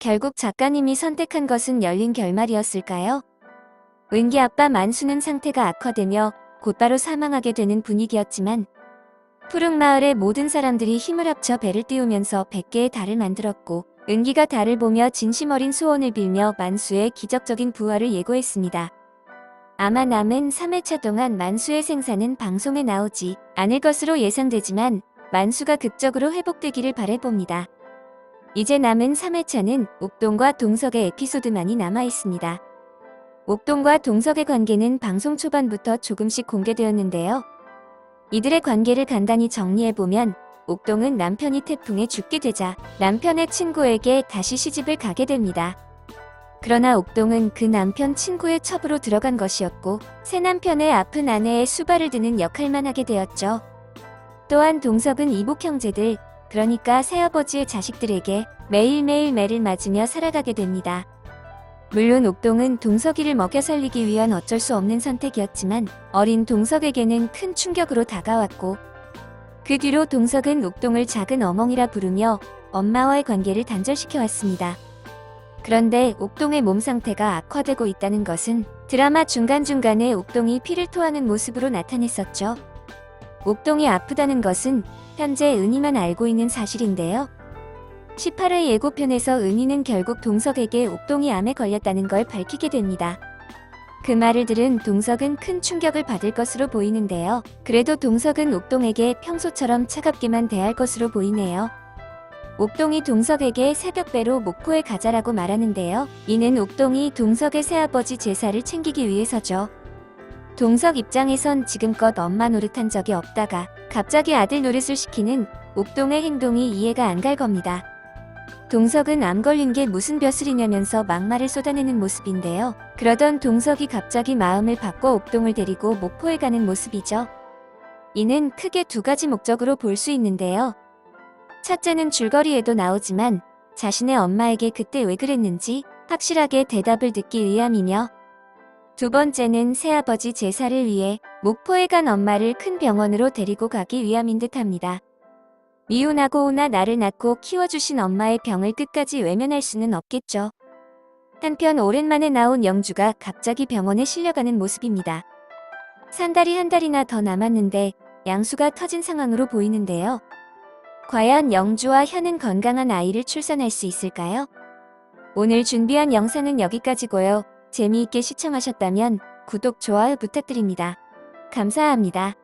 결국 작가님이 선택한 것은 열린 결말이었을까요? 은기 아빠 만수는 상태가 악화되며 곧바로 사망하게 되는 분위기였지만 푸른 마을의 모든 사람들이 힘을 합쳐 배를 띄우면서 100개의 달을 만들었고 은기가 달을 보며 진심 어린 소원을 빌며 만수의 기적적인 부활을 예고했습니다. 아마 남은 3회차 동안 만수의 생사는 방송에 나오지 않을 것으로 예상되지만 만수가 극적으로 회복되기를 바래봅니다. 이제 남은 3회차는 옥동과 동석의 에피소드만이 남아 있습니다. 옥동과 동석의 관계는 방송 초반부터 조금씩 공개되었는데요. 이들의 관계를 간단히 정리해보면 옥동은 남편이 태풍에 죽게 되자 남편의 친구에게 다시 시집을 가게 됩니다. 그러나 옥동은 그 남편 친구의 첩으로 들어간 것이었고 새 남편의 아픈 아내의 수발을 드는 역할만 하게 되었죠. 또한 동석은 이복 형제들, 그러니까 새아버지의 자식들에게 매일매일 매를 맞으며 살아가게 됩니다. 물론 옥동은 동석이를 먹여 살리기 위한 어쩔 수 없는 선택이었지만 어린 동석에게는 큰 충격으로 다가왔고 그 뒤로 동석은 옥동을 작은 어멍이라 부르며 엄마와의 관계를 단절시켜 왔습니다. 그런데 옥동의 몸 상태가 악화되고 있다는 것은 드라마 중간중간에 옥동이 피를 토하는 모습으로 나타냈었죠. 옥동이 아프다는 것은 현재 은희만 알고 있는 사실인데요. 18회 예고편에서 은희는 결국 동석에게 옥동이 암에 걸렸다는 걸 밝히게 됩니다. 그 말을 들은 동석은 큰 충격을 받을 것으로 보이는데요. 그래도 동석은 옥동에게 평소처럼 차갑게만 대할 것으로 보이네요. 옥동이 동석에게 새벽배로 목포에 가자라고 말하는데요. 이는 옥동이 동석의 새아버지 제사를 챙기기 위해서죠. 동석 입장에선 지금껏 엄마 노릇한 적이 없다가 갑자기 아들 노릇을 시키는 옥동의 행동이 이해가 안 갈 겁니다. 동석은 암 걸린 게 무슨 벼슬이냐면서 막말을 쏟아내는 모습인데요. 그러던 동석이 갑자기 마음을 바꿔 옥동을 데리고 목포에 가는 모습이죠. 이는 크게 두 가지 목적으로 볼 수 있는데요. 첫째는 줄거리에도 나오지만 자신의 엄마에게 그때 왜 그랬는지 확실하게 대답을 듣기 위함이며 두 번째는 새아버지 제사를 위해 목포에 간 엄마를 큰 병원으로 데리고 가기 위함인 듯합니다. 미혼하고 오나 나를 낳고 키워주신 엄마의 병을 끝까지 외면할 수는 없겠죠. 한편 오랜만에 나온 영주가 갑자기 병원에 실려가는 모습입니다. 산 달이 한 달이나 더 남았는데 양수가 터진 상황으로 보이는데요. 과연 영주와 현은 건강한 아이를 출산할 수 있을까요? 오늘 준비한 영상은 여기까지고요. 재미있게 시청하셨다면 구독, 좋아요 부탁드립니다. 감사합니다.